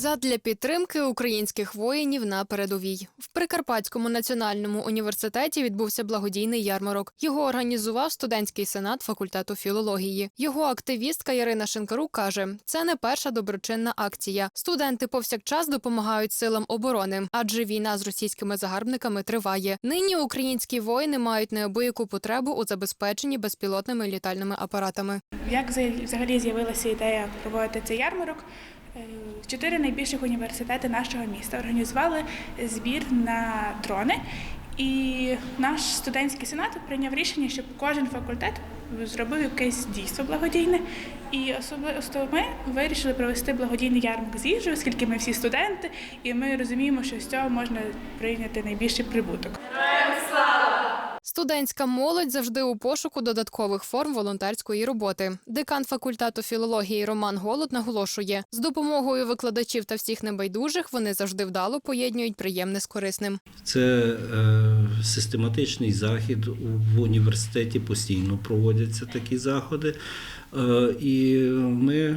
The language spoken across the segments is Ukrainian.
Задля підтримки українських воїнів на передовій в Прикарпатському національному університеті відбувся благодійний ярмарок. Його організував студентський сенат факультету філології. Його активістка Ярина Шинкарук каже: це не перша доброчинна акція. Студенти повсякчас допомагають силам оборони, адже війна з російськими загарбниками триває. Нині українські воїни мають неабияку потребу у забезпеченні безпілотними літальними апаратами. Як вза- взагалі з'явилася ідея проводити цей ярмарок? Е, Чотири найбільших університети нашого міста організували збір на дрони. І наш студентський сенат прийняв рішення, щоб кожен факультет зробив якесь дійство благодійне. І особисто ми вирішили провести благодійний ярмарок з їжею, оскільки ми всі студенти, і ми розуміємо, що з цього можна прийняти найбільший прибуток. Студентська молодь завжди у пошуку додаткових форм волонтерської роботи. Декан факультету філології Роман Голод наголошує, з допомогою викладачів та всіх небайдужих вони завжди вдало поєднують приємне з корисним. Це е, систематичний захід в університеті постійно проводяться такі заходи. Е, і ми е,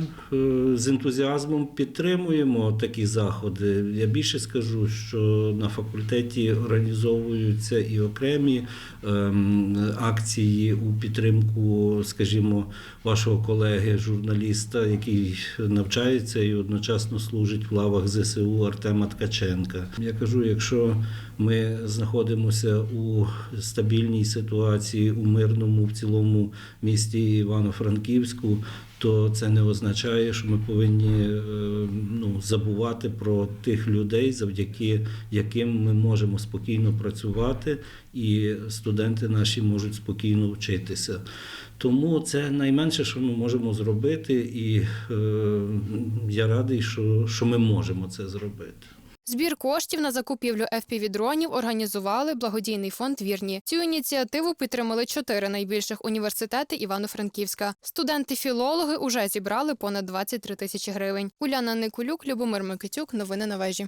з ентузіазмом підтримуємо такі заходи. Я більше скажу, що на факультеті організовуються і окремі ем, акції у підтримку, скажімо, вашого колеги, журналіста, який навчається і одночасно служить в лавах ЗСУ Артема Ткаченка. Я кажу, якщо ми знаходимося у стабільній ситуації у мирному в цілому місті Івано-Франківську, то це не означає, що ми повинні е, ну, забувати про тих людей, завдяки яким ми можемо спокійно працювати, і студенти наші можуть спокійно вчитися. Тому це найменше, що ми можемо зробити, і е, я радий, що, що ми можемо це зробити. Збір коштів на закупівлю FPV-дронів організували благодійний фонд Вірні. Цю ініціативу підтримали чотири найбільших університети Івано-Франківська. Студенти-філологи уже зібрали понад 23 тисячі гривень. Уляна Никулюк, Любомир Микитюк. Новини на вежі.